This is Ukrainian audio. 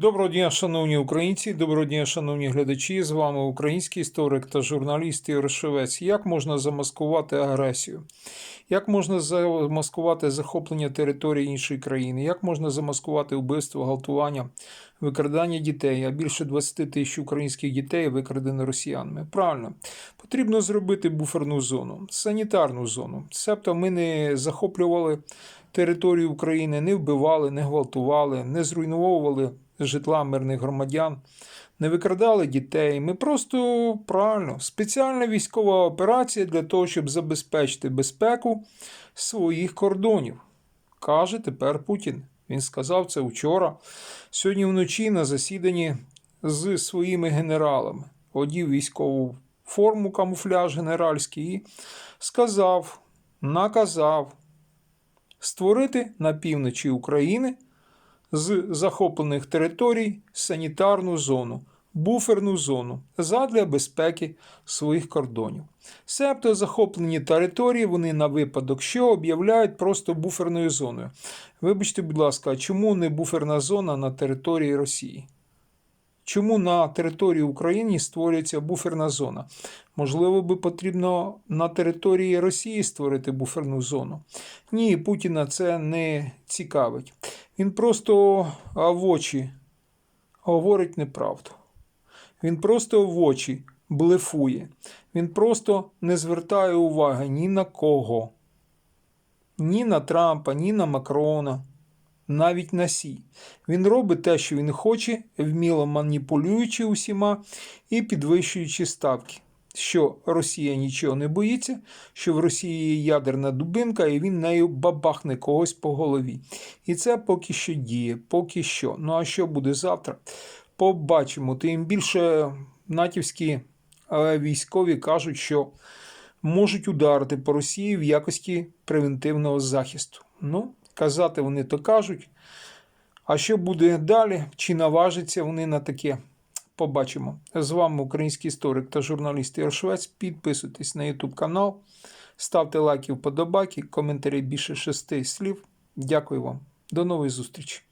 Доброго дня, шановні українці, доброго дня, шановні глядачі. З вами український історик та журналіст Ігор Шевець. Як можна замаскувати агресію? Як можна замаскувати захоплення території іншої країни? Як можна замаскувати вбивство, галтування, викрадання дітей? А більше 20 тисяч українських дітей викрадено росіянами. Правильно, потрібно зробити буферну зону, санітарну зону. Себто ми не захоплювали територію України, не вбивали, не гвалтували, не зруйновували житла мирних громадян, не викрадали дітей. Ми просто правильно спеціальна військова операція для того, щоб забезпечити безпеку своїх кордонів. Каже тепер Путін. Він сказав це вчора. Сьогодні вночі на засіданні з своїми генералами одів військову форму камуфляж генеральський і сказав, наказав створити на півночі України з захоплених територій санітарну зону, буферну зону задля безпеки своїх кордонів. Себто захоплені території вони на випадок що об'являють просто буферною зоною. Вибачте, будь ласка, а чому не буферна зона на території Росії? Чому на території України створюється буферна зона? Можливо, би потрібно на території Росії створити буферну зону. Ні, Путіна це не цікавить. Він просто в очі говорить неправду. Він просто в очі блефує. Він просто не звертає уваги ні на кого, ні на Трампа, ні на Макрона, навіть на Сі. Він робить те, що він хоче, вміло маніпулюючи усіма і підвищуючи ставки. Що Росія нічого не боїться, що в Росії є ядерна дубинка, і він нею бабахне когось по голові. І це поки що діє, поки що. Ну а що буде завтра? Побачимо. Тим більше натівські е, військові кажуть, що можуть ударити по Росії в якості превентивного захисту. Ну, казати вони то кажуть. А що буде далі? Чи наважаться вони на таке? Побачимо. З вами український історик та журналіст Ігор Швець. Підписуйтесь на YouTube канал, ставте лайки, вподобайки, коментарі більше шести слів. Дякую вам. До нової зустрічі!